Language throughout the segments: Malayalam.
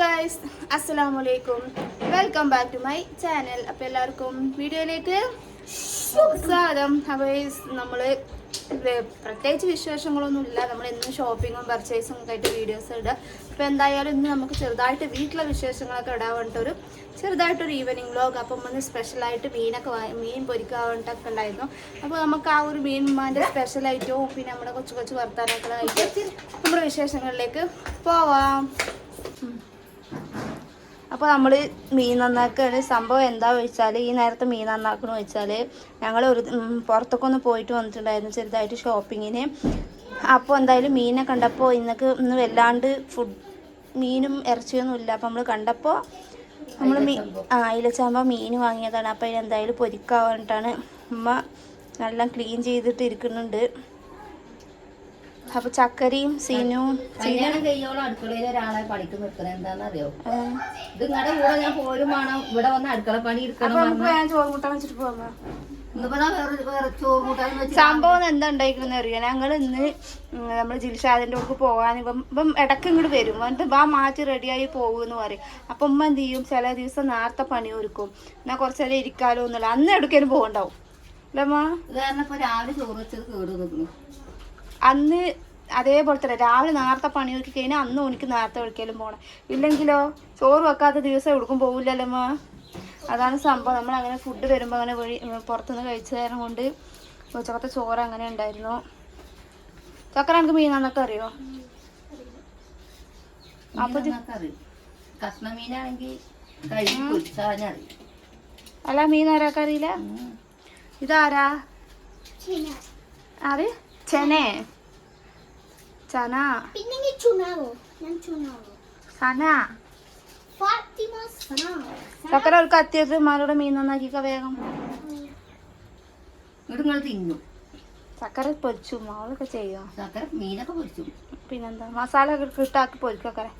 ഗൈസ് അസ്സലാമു അലൈക്കും welcome back to my channel അപ്പോൾ എല്ലാവർക്കും വീഡിയോയിലേക്ക് സ്വാഗതം. അപ്പോൾ നമ്മൾ പ്രത്യേകിച്ച് വിശേഷങ്ങളൊന്നും ഇല്ല. നമ്മൾ എന്നും ഷോപ്പിങ്ങും പർച്ചേസും ഒക്കെ ആയിട്ട് വീഡിയോസ് ഇടുക അപ്പോൾ എന്തായാലും ഇന്ന് നമുക്ക് ചെറുതായിട്ട് വീട്ടിലെ വിശേഷങ്ങളൊക്കെ ഇടാൻ വേണ്ടിയിട്ട് ഒരു ചെറുതായിട്ടൊരു ഈവനിങ് വ്ലോഗ് അപ്പം ഒന്ന് സ്പെഷ്യലായിട്ട് മീനൊക്കെ മീൻ പൊരിക്കാൻ വേണ്ടിയിട്ടൊക്കെ ഉണ്ടായിരുന്നു. അപ്പോൾ നമുക്ക് ആ ഒരു മീൻമാന്റെ സ്പെഷ്യലായിട്ടും പിന്നെ നമ്മുടെ കൊച്ചു കൊച്ചു വർത്താനൊക്കെ ആയിട്ട് നമ്മുടെ വിശേഷങ്ങളിലേക്ക് പോവാം. അപ്പോൾ നമ്മൾ മീൻ നന്നാക്കുകയാണ് സംഭവം എന്താ വെച്ചാൽ ഈ നേരത്തെ മീൻ നന്നാക്കണ വെച്ചാൽ ഞങ്ങൾ ഒരു പുറത്തൊക്കെ ഒന്ന് പോയിട്ട് വന്നിട്ടുണ്ടായിരുന്നു ചെറുതായിട്ട് ഷോപ്പിങ്ങിന് അപ്പോൾ എന്തായാലും മീനെ കണ്ടപ്പോൾ ഇന്നക്ക് ഇന്ന് വല്ലാണ്ട് ഫുഡ് മീനും ഇറച്ചിയൊന്നും ഇല്ല. അപ്പോൾ നമ്മൾ കണ്ടപ്പോൾ നമ്മൾ മീ ആ ഇലച്ചാകുമ്പോൾ മീൻ വാങ്ങിയതാണ്. അപ്പോൾ അതിനെന്തായാലും പൊരിക്കാൻ വേണ്ടിയിട്ടാണ് ഉമ്മ നല്ല ക്ലീൻ ചെയ്തിട്ട് ഇരിക്കുന്നുണ്ട്. അപ്പോൾ ചക്കരയും സീനുവും കല്യാണം കഴിയോളം അടുക്കളയിൽ ഒരാളെ പണിക്ക് നിർത്തണം. എന്താണെന്നറിയോ? ഇത് നിങ്ങളുടെ കൂടെ ഞാൻ പോരും വേണം. ഇവിടെ വന്ന് അടുക്കള പണി എടുക്കണം ചോറ് കൂട്ടാൻ വെച്ചിട്ട് പോകാം സംഭവം എന്താ ഉണ്ടായിരിക്കണെന്ന് അറിയാം? ഞങ്ങൾ ഇന്ന് നമ്മൾ ജിൽഷാദിന്റെ അടുക്ക് പോകാൻ ഇപ്പം ഇപ്പം ഇടയ്ക്ക് ഇങ്ങോട്ട് വരും. എന്നിട്ട് ബാ മാറ്റി റെഡിയായി പോകുമെന്ന് പറയും. അപ്പം ഉമ്മ എന്ത് ചെയ്യും? ചില ദിവസം നേരത്തെ പണി ഒരുക്കും. എന്നാൽ കുറച്ച് നേരം ഇരിക്കാലോ എന്നുള്ള അന്ന് എടുക്കാനും പോകണ്ടാവും. അല്ലമ്മ രാവിലെ ചോറ് വെച്ചത് കേട് അന്ന് അതേപോലെ തന്നെ രാവിലെ നേരത്തെ പണി ഒരുക്കി കഴിഞ്ഞാൽ അന്ന് എനിക്ക് നേരത്തെ ഒഴിക്കലും പോകണം ഇല്ലെങ്കിലോ ചോറ് വെക്കാത്ത ദിവസം എവിടേക്കും മാ അതാണ് സംഭവം. നമ്മൾ അങ്ങനെ ഫുഡ് വരുമ്പോൾ അങ്ങനെ വഴി പുറത്തുനിന്ന് കഴിച്ച നേരം കൊണ്ട് ഉച്ചക്കത്തെ ചോറ് അങ്ങനെ ഉണ്ടായിരുന്നു. ചക്കര എനിക്ക് മീനാന്നൊക്കെ അറിയോ? അപ്പൊ കഷ്ണ മീനാണെങ്കിൽ അല്ല മീൻ ആരാക്ക അറിയില്ല? ഇതാരാ? അത്? ചെനേ. ചന. പിന്നെ ചുനാവോ? ഞാൻ ചുനാവോ? സന ഫാത്തിമ സന ചക്കര ഒരു കത്തിയത് മാരുടെ മീൻ നന്നാക്കിക്ക വേഗം. ഇങ്ങോട്ട് നിങ്ങൾ സക്കര ചക്കര പൊരിച്ചു അവളൊക്കെ ചെയ്യോ? ചക്കര മീനൊക്കെ പൊരിച്ചു. പിന്നെന്താ? മസാല ഒക്കെ ഇട്ടാക്കി പൊരിക്കക്കരെ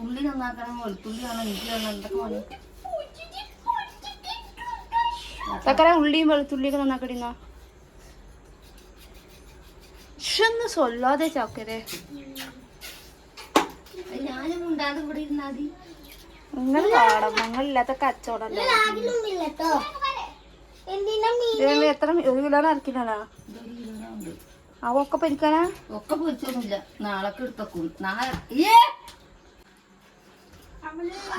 ഉള്ളി നന്നാക്കണം വെളുത്തുള്ളി ആണോ ഇഞ്ചി ആണോ എന്തൊക്കെ വേണം. ചക്കര ഉള്ളിയും വെളുത്തുള്ളിയൊക്കെ നന്നാക്കടിന്ന ഒന്ന് സൊല്ലാതെ ചക്കരെ. കച്ചവടം നിങ്ങൾ പാടം കച്ചവടമല്ലേ ഇത് എത്ര ഒരു കിലോ ഉണ്ട് അവ ഒക്കെ പൊരിക്കാനാ? ഒക്കെ പൊരിച്ചൊന്നുമില്ല. നാളൊക്കെ എടുത്തക്കും. നാളെ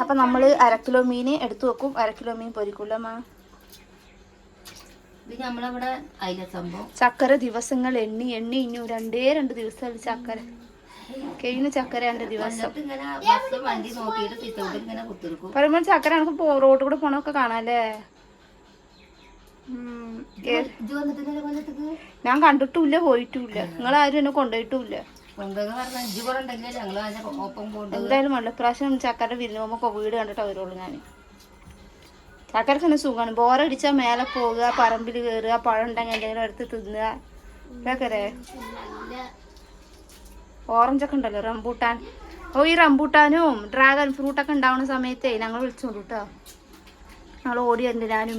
അപ്പൊ നമ്മൾ അര കിലോ മീൻ എടുത്തു വെക്കും. അര കിലോ മീൻ പൊരിക്കൂലമ്മ ഇത് നമ്മളവിടെ അയില സംഭവം. ചക്കര ദിവസങ്ങൾ എണ്ണി എണ്ണി ഇനി രണ്ടേ രണ്ട് ദിവസം ചക്കര. കഴിഞ്ഞ ചക്കര രണ്ട് ദിവസം വണ്ടി പറയുമ്പോൾ ചക്കര നമുക്ക് റോഡ് കൂടെ പോണൊക്കെ കാണാല്ലേ? ഞാൻ കണ്ടിട്ടില്ല പോയിട്ടുമില്ല നിങ്ങൾ ആരും എന്നെ കൊണ്ടുപോകും എന്തായാലും പ്രാവശ്യം ചക്കര വിരുന്ന് പോകുമ്പോ വീട് കണ്ടിട്ട് വരുള്ളൂ ഞാൻ ചക്കരക്ക് തന്നെ സുഖമാണ് ബോറടിച്ചാൽ മേലെ പോകുക പറമ്പിൽ കയറുക പഴം ഉണ്ടെങ്കിൽ എന്തെങ്കിലും എടുത്ത് തിന്നുക. ഇതൊക്കെ ഓറഞ്ചൊക്കെ ഉണ്ടല്ലോ റംബൂട്ടാൻ. ഓ ഈ റംബൂട്ടാനും ഡ്രാഗൺ ഫ്രൂട്ടൊക്കെ ഉണ്ടാവുന്ന സമയത്തേ ഞങ്ങൾ വിളിച്ചോളൂ കേട്ടോ ഞങ്ങൾ ഓടി ഞാനും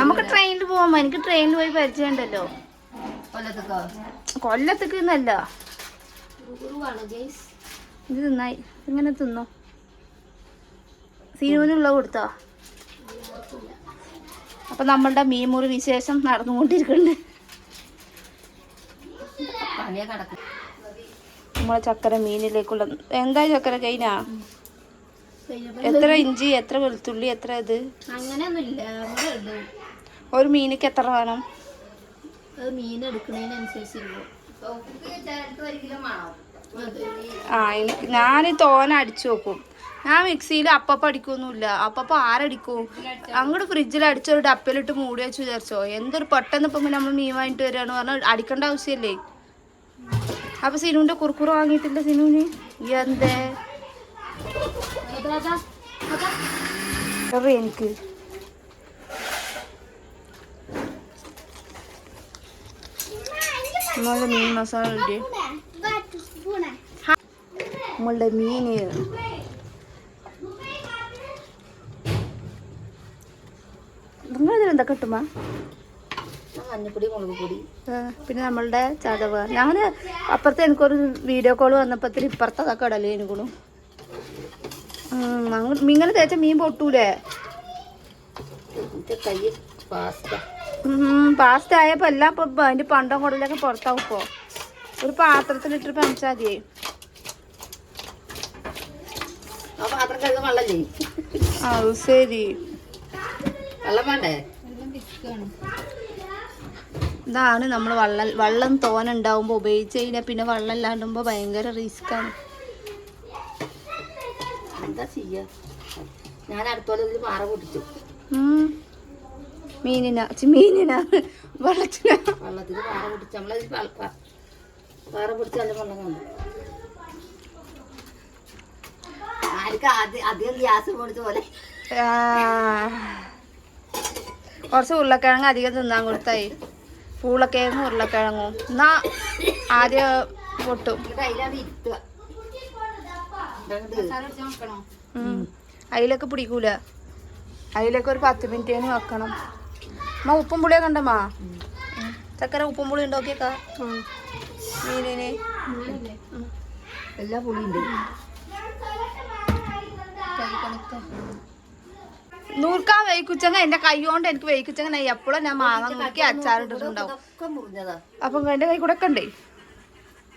നമുക്ക് ട്രെയിനിൽ പോകാം എനിക്ക് ട്രെയിനിൽ പോയി പരിചയമുണ്ടല്ലോ. കൊല്ലത്തേക്കോ? എന്നല്ല. ഇത് തിന്നായി ഇങ്ങനെ തിന്നോ? സീനുവിനുള്ള കൊടുത്തോ? അപ്പൊ നമ്മളുടെ മീൻമുറി വിശേഷം നടന്നുകൊണ്ടിരിക്കുന്നുണ്ട്. നമ്മളെ ചക്കര മീനിലേക്കുള്ള എന്താ ചക്കര കഴിഞ്ഞാ എത്ര ഇഞ്ചി എത്ര വെളുത്തുള്ളി എത്ര ഇത്? ഒരു മീനിക്ക് എത്ര വേണം? മീൻ ആ ഞാൻ തോന അടിച്ചു നോക്കും ഞാൻ മിക്സിയിൽ അപ്പപ്പം അടിക്കൊന്നുമില്ല. അപ്പപ്പം ആരടിക്കും? അങ്ങോട്ട് ഫ്രിഡ്ജിൽ അടിച്ചൊരു ഡപ്പയിലിട്ട് മൂടി വെച്ച് വിചാരിച്ചോ? എന്തൊരു പെട്ടെന്ന് ഇപ്പം നമ്മൾ മീൻ വാങ്ങിട്ട് വരികയാണ്. പറഞ്ഞാൽ അടിക്കേണ്ട ആവശ്യമല്ലേ അപ്പൊ സിനുവിന്റെ കുറുക്കുറ വാങ്ങിയിട്ടില്ല സിനുവിന്? എന്തേ എനിക്ക്. നമ്മളുടെ മീൻ മസാല നമ്മളുടെ മീന് നിങ്ങൾ ഇതിൽ എന്താ കിട്ടുമ്പോ മഞ്ഞപ്പൊടി മുളക് പൊടി. പിന്നെ നമ്മളുടെ ചതവ്. ഞാൻ അപ്പുറത്തെ എനിക്കൊരു വീഡിയോ കോൾ വന്നപ്പത്തിൽ ഇപ്പുറത്തെ അതൊക്കെ ഇടലേ എനിക്കണു ഇങ്ങനെ തേച്ച മീൻ പൊട്ടൂലേ? പാസ്റ്റ് ആയപ്പോ എല്ലാം ഇപ്പൊ അതിന്റെ പണ്ടം കൂടുതലൊക്കെ പുറത്താവും ഇപ്പോ. ഒരു പാത്രത്തിലിട്ട് പഞ്ചാ മതിയേ ആ ശരി. വെള്ളം വേണ്ടേ? ഇതാണ് നമ്മൾ വള്ളം വള്ളം തോന ഉണ്ടാവുമ്പോൾ ഉപയോഗിച്ച് കഴിഞ്ഞാൽ പിന്നെ വള്ളം ഇല്ലാണ്ടുമ്പോൾ ഭയങ്കര റിസ്ക്കാണ്. എന്താ ചെയ്യാ? ഞാൻ അടുത്തോളം പാറ പൊട്ടിച്ചു. മീനിനാ മീനിനാ. വെള്ളത്തിനാ. വെള്ളത്തിൽ പാറ പൊട്ടിച്ചു. നമ്മളതിൽ പാറ പൊടിച്ച് നല്ല വെള്ളം കണ്ടു ആർക്ക് അധികം ഗ്യാസ് പൊടിച്ച പോലെ. കുറച്ച് ഉരുളക്കിഴങ്ങ് അധികം തിന്നാൻ കൊടുത്തായി. പൂളക്കിഴങ്ങും ഉരുളക്കിഴങ്ങും. എന്നാ ആദ്യം പൊട്ടും. അതിലൊക്കെ പിടിക്കൂല. അതിലൊക്കെ ഒരു പത്ത് മിനിറ്റ് തന്നെ വെക്കണം. അമ്മ ഉപ്പും പുളിയൊക്കെ ഉണ്ടമ്മാ ചക്കര ഉപ്പും പുളി ഉണ്ടാക്കിയേക്കാ മീനിന്. എല്ലാ പുളിയുണ്ട് നൂർക്കാൻ വേവിക്കുച്ചങ്ങ എന്റെ കൈ കൊണ്ട് എനിക്ക് വേയിക്കുച്ചങ്ങ എപ്പോഴും ഞാൻ മാങ്ങ നോക്കി അച്ചാറിട്ടിട്ടുണ്ടാവും അപ്പൊ അപ്പം എന്റെ കൈ കൂടെ കണ്ടേ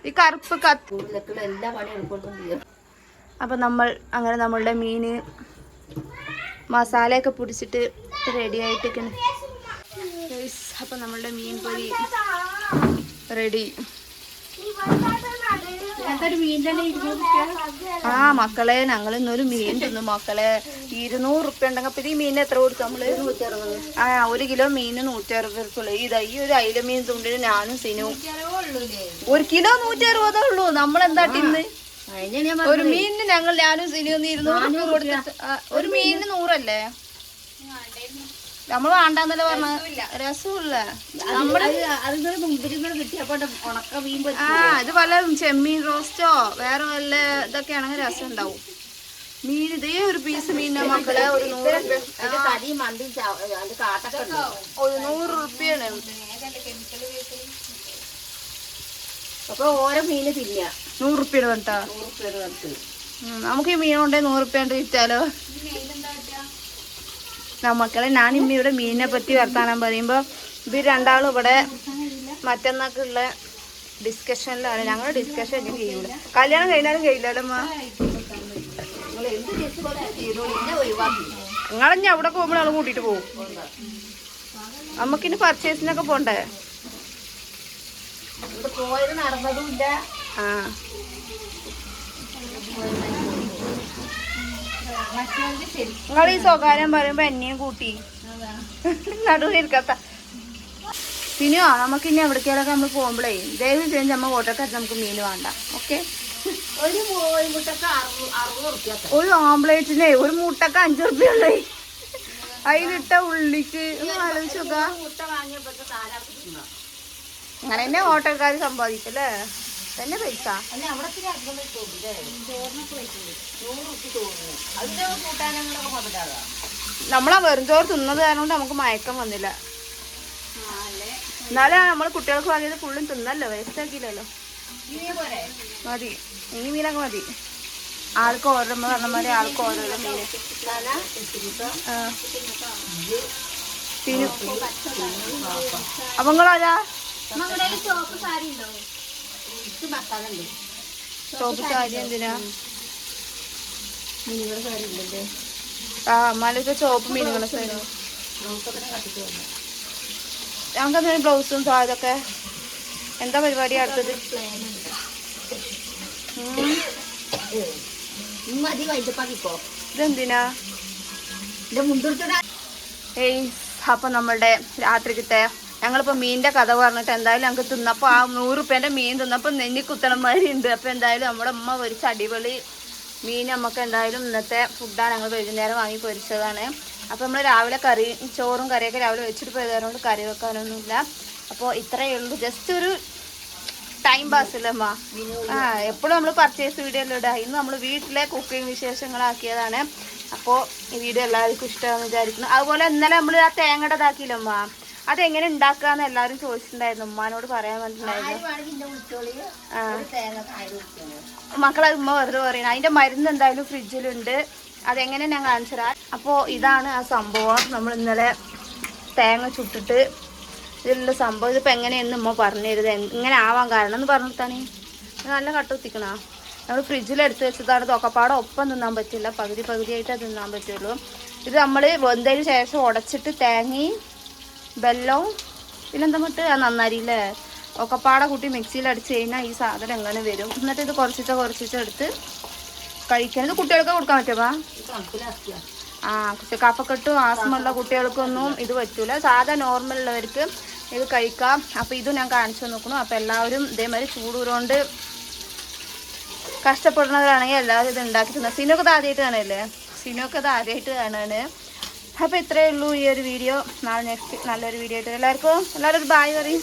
ഈ കറുപ്പ് കത്ത് എളുപ്പം നമ്മൾ അങ്ങനെ നമ്മളുടെ മീന് മസാലയൊക്കെ പിടിച്ചിട്ട് റെഡി ആയിട്ടൊക്കെയാണ് അപ്പൊ നമ്മളുടെ മീൻ പൊരി റെഡി ആ മക്കളെ ഞങ്ങൾ ഇന്നൊരു മീൻ തിന്നു. മക്കളെ ഇരുന്നൂറ് റുപ്യ ഉണ്ടെങ്കിൽ അപ്പൊ ഈ മീൻ എത്ര കൊടുത്തു നമ്മൾ? ആ ഒരു കിലോ മീന് നൂറ്റി അറുപത് ഇതാ ഈ ഒരു അയില മീൻ തുണ്ടിന് ഞാനും സിനുവും ഒരു കിലോ നൂറ്റി അറുപതേ ഉള്ളൂ. നമ്മളെന്താ തിന്ന്? അതിനെ ഞാൻ ഒരു മീനിന് ഞങ്ങൾ ഞാനും സിനു ഇരുന്നൂറ് കൊടുത്തിട്ട് ഒരു മീനിന് നൂറല്ലേ? നമ്മൾ വേണ്ടെന്നല്ലേ പറഞ്ഞ. രസമില്ല. അതിനൊരു കിട്ടിയപ്പോ ഉണക്ക മീൻ ആ ഇത് വല്ല ചെമ്മീൻ റോസ്റ്റോ വേറെ വല്ല ഇതൊക്കെ ആണെങ്കിൽ രസം ഉണ്ടാവും മീൻ ഇതേ ഒരു പീസ് മീൻ മക്കളെ ഒരു നൂറ് ഒരു നൂറ് റുപ്യാണ് അപ്പൊ ഓരോ മീന് തിന്നുക നൂറ് റുപ്യാണ് കേട്ടോ നമുക്ക് ഈ മീൻ കൊണ്ടേ നൂറ് റുപ്യ കൊണ്ട് വിറ്റാലോ? മക്കളെ ഞാൻ ഇമ്മ ഇവിടെ മീനിനെ പറ്റി വർത്താനം പറയുമ്പോ ഇവർ രണ്ടാളും ഇവിടെ മറ്റന്നൊക്കെയുള്ള ഡിസ്കഷനിലാണ് ഞങ്ങൾ ഡിസ്കഷൻ ഇങ്ങനെ ചെയ്യൂല. കല്യാണം കഴിഞ്ഞാലും കഴിയില്ലല്ലോ നിങ്ങളഞ്ഞ അവിടെ പോകുമ്പോൾ ഞങ്ങൾ കൂട്ടിട്ട് പോകും നമുക്കിനി പർച്ചേസിനൊക്കെ പോണ്ടേ? പോയത് നടന്നതും ഇല്ല. ആ. നിങ്ങൾ ഈ സ്വകാര്യം പറയുമ്പോ എന്നെയും കൂട്ടി. നടുവിലിരിക്കാത്ത പിന്നെ നമുക്ക് ഇനി എവിടേക്കാലൊക്കെ നമ്മൾ പോകുമ്പോഴേ ദയവ് ചെയ്ത് നമ്മൾ ഓട്ടോക്കാർ നമുക്ക് മീൻ വേണ്ട. ഓക്കെ? ഒരു ഓംപ്ലേറ്റിനെ ഒരു മുട്ടക്ക് അഞ്ചു റുപ്യ ഉള്ളേ അതിലിട്ട ഉള്ളിക്ക് ഒന്ന് ആലോചിച്ച് നോക്കാം. മുട്ട വാങ്ങിയപ്പോ താരാൾക്ക് തിന്നാ അങ്ങനെ തന്നെ ഓട്ടോക്കാർ സമ്പാദിക്കല്ലേ? തന്നെ പൈസ. അല്ല അവിടെ നമ്മളാ വെറും ചോറ് തിന്നത് കാരണം നമുക്ക് മയക്കം വന്നില്ല. എന്നാലും നമ്മൾ കുട്ടികൾക്ക് വാങ്ങിയത് ഫുള്ളും തിന്നല്ലോ വേസ്റ്റ് ആക്കിയില്ലല്ലോ. മതി. ഈ മീനൊക്കെ മതി. ആൾക്ക് ഓരോ പറഞ്ഞ മാതിരി ആൾക്ക് ഓരോരോ ആ. പിന്നെ അപ്പൊ നിങ്ങളാരാ? ചോപ്പ് സാരി ഉണ്ടോ? മസാലുണ്ട് ചോപ്പ് സാരി എന്തിനാ? മിനിമം സാരി ആ അമ്മാലൊക്കെ ചോപ്പ് മീനുകളെ സാരി. ഞങ്ങൾക്ക് എന്തെങ്കിലും ബ്ലൗസും സാരിയൊക്കെ എന്താ പരിപാടി അടുത്തത്? ഇതെന്തിനാ? ഏയ് അപ്പം നമ്മളുടെ രാത്രിക്കത്തെ ഞങ്ങളിപ്പോൾ മീനിന്റെ കഥ പറഞ്ഞിട്ട് എന്തായാലും ഞങ്ങൾക്ക് തിന്നപ്പോൾ ആ നൂറുപ്പേന്റെ മീൻ തിന്നപ്പോൾ നെഞ്ഞി കുത്തണമാതിരി ഉണ്ട്. അപ്പോൾ എന്തായാലും നമ്മുടെ അമ്മ പൊരിച്ച അടിപൊളി മീൻ നമുക്ക് എന്തായാലും ഇന്നത്തെ ഫുഡാണ് ഞങ്ങൾ വൈകുന്നേരം വാങ്ങി പൊരിച്ചതാണ്. അപ്പോൾ നമ്മൾ രാവിലെ കറി ചോറും കറിയൊക്കെ രാവിലെ വെച്ചിട്ട് പോയതുകൊണ്ട് കറി വെക്കാനൊന്നുമില്ല. അപ്പോൾ ഇത്രയേ ഉള്ളൂ. ജസ്റ്റ് ഒരു ടൈം പാസ് അല്ലേ അമ്മ ആ എപ്പോഴും നമ്മൾ പർച്ചേസ് വീഡിയോ എല്ലാം ഇന്ന് നമ്മൾ വീട്ടിലെ കുക്കിംഗ് വിശേഷങ്ങളാക്കിയതാണ്. അപ്പോൾ ഈ വീഡിയോ എല്ലാവർക്കും ഇഷ്ടമാണെന്ന് വിചാരിക്കുന്നു. അതുപോലെ ഇന്നലെ നമ്മൾ ആ തേങ്ങയുടെ ഇതാക്കിയില്ലമ്മ അതെങ്ങനെ ഉണ്ടാക്കാന്ന് എല്ലാരും ചോദിച്ചിട്ടുണ്ടായിരുന്നു. ഉമ്മാനോട് പറയാൻ വിളിച്ചോളൂ. മക്കളെ ഉമ്മ വെറുതെ പറയണം അതിന്റെ മരുന്ന് എന്തായാലും ഫ്രിഡ്ജിലുണ്ട്. അതെങ്ങനെ ഞാൻ കാണിച്ചു തരാം. അപ്പോൾ ഇതാണ് ആ സംഭവം. നമ്മൾ ഇന്നലെ തേങ്ങ ചുട്ടിട്ട് ഇതിലുള്ള സംഭവം. ഇതിപ്പോൾ എങ്ങനെയെന്ന് ഉമ്മ പറഞ്ഞു തരുത് ഇങ്ങനെ ആവാൻ കാരണം എന്ന് പറഞ്ഞിട്ടാണ് നല്ല കട്ട കുത്തിക്കണ. നമ്മൾ ഫ്രിഡ്ജിൽ എടുത്ത് വെച്ചതാണ്. തൊക്കപ്പാടെ ഒപ്പം തിന്നാൻ പറ്റില്ല. പകുതി പകുതിയായിട്ടേ തിന്നാൻ പറ്റുള്ളൂ. ഇത് നമ്മൾ വെന്തതിന് ശേഷം ഉടച്ചിട്ട് തേങ്ങയും വെല്ലവും പിന്നെന്താ മറ്റ് നന്നാരിയില്ലേ? ഒക്കെപ്പാടെ കൂട്ടി മിക്സിയിൽ അടിച്ച് കഴിഞ്ഞാൽ ഈ സാധനം എങ്ങനെ വരും? എന്നിട്ട് ഇത് കുറച്ചിട്ട് കുറച്ചിട്ട് എടുത്ത് കഴിക്കാൻ. ഇത് കുട്ടികൾക്ക് കൊടുക്കാൻ പറ്റുമോ ആ പക്ഷെ കഫക്കെട്ടും ആസ്മുള്ള കുട്ടികൾക്കൊന്നും ഇത് പറ്റൂല. സാധാ നോർമൽ ഉള്ളവർക്ക് ഇത് കഴിക്കാം. അപ്പോൾ ഇതും ഞാൻ കാണിച്ചു നോക്കണം അപ്പോൾ എല്ലാവരും ഇതേമാതിരി ചൂടൂരോണ്ട് കഷ്ടപ്പെടുന്നവരാണെങ്കിൽ എല്ലാവരും ഇത് ഉണ്ടാക്കി തിന്നാം. സിനൊക്കെ ഇത് ആദ്യമായിട്ട് കാണല്ലേ സിനൊക്കെ ഇത് ആദ്യമായിട്ട് കാണാണ് അപ്പോൾ ഇത്രയേ ഉള്ളൂ ഈ ഒരു വീഡിയോ നാളെ നെക്സ്റ്റ് നല്ലൊരു വീഡിയോ ആയിട്ട് എല്ലാവർക്കും എല്ലാവരും ഒരു ബായ് പറയും.